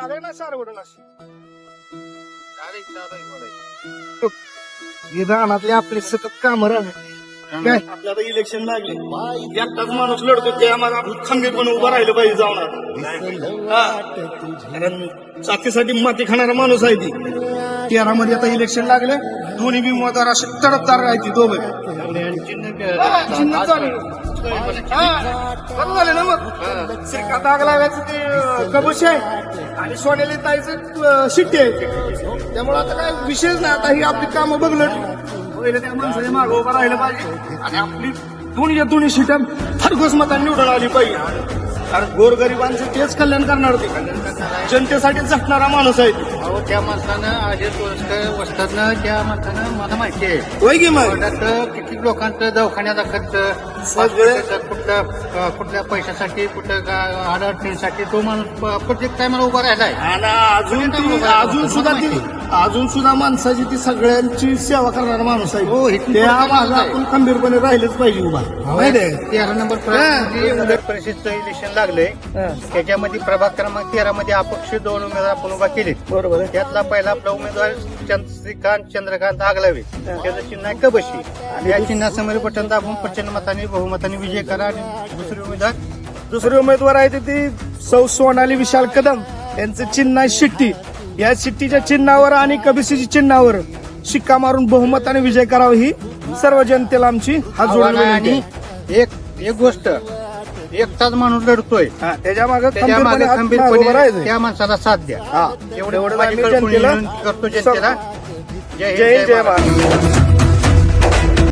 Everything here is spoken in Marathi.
झालंय ना अशी. हे रानातले आपले सतत काम राहणार काय? आपल्याला इलेक्शन लागले. एकटाच माणूस लढतो ते आम्हाला खंबीरपणे उभं राहिलं पाहिजे जाऊन. हा. कारण साथीसाठी माती खाणारा माणूस आहे ती. तेरा मध्ये आता इलेक्शन लागले. दोन्ही बी मतदार असे तडपदार राहते दोघे. हा, चिन्ह चालू. हा, बरं झालं ना मग. श्रीकांत आग लावायचं ते अं, आहे. आणि सोनेली ताईचं शिट्टी आहे. त्यामुळे आता काय विशेष नाही. आता ही आपली कामं बघलं. पहिले त्या माणसाने मागं उभं राहिलं पाहिजे. आणि आपली दोन्ही दोन्ही शिट्या खरघोस मतांनी निवडून आली पाहिजे. कारण गोरगरिबांचं तेच कल्याण करणार ते जनतेसाठी झटणारा माणूस आहे तो. अहो त्या माणसानं अजित वस्तर वस्तादनं त्या माणसानं मला माहिती आहे. होय की मग? कोर्टात किती लोकांचं दवाखान्याचा खर्च सगळं. कुठल्या कुठल्या पैशासाठी कुठं का- अडचणीसाठी तो माणूस प्रत्येक टायमाला उभा राहिलाय आणि अजून ती अजून सुद्धा ती अजून सुद्धा माणसाची ती सगळ्यांची सेवा करणारा माणूस आहे. हो, त्या मागं. आपण खंबीरपणे राहिलेच पाहिजे उभा. आहे? तेरा नंबर परिषदचं इलेक्शन लागलंय त्याच्यामध्ये प्रभाग क्रमांक तेरा मध्ये अपक्ष दोन उमेदवार आपण उभा केले बरोबर त्यातला पहिला आपला उमेदवार चंद्रकांत चंद्रकांत आगलावे. त्याचं चिन्ह आहे कबशी. आणि या चिन्हासमोर बटन दाबून प्रचंड मताने बहुमताने विजय करा आणि दुसरे उमेदवार दुसरे उमेदवार आहे ते सौ सोनाली विशाल कदम यांचं चिन्ह आहे शिट्टी या शिट्टीच्या चिन्हावर आणि कबिसीच्या चिन्हावर शिक्का मारून बहुमताने विजय करावा ही सर्व जनतेला आमची हात जोडून आणि. एक एक गोष्ट एकटाच माणूस लढतोय हा, त्याच्यामागे त्याच्यामागे खंबीरपणे. त्या माणसाला साथ द्या हा एवढं एवढं करतो जनतेला जय जय हिंद जय महाराष्ट्र. महाराष्ट्र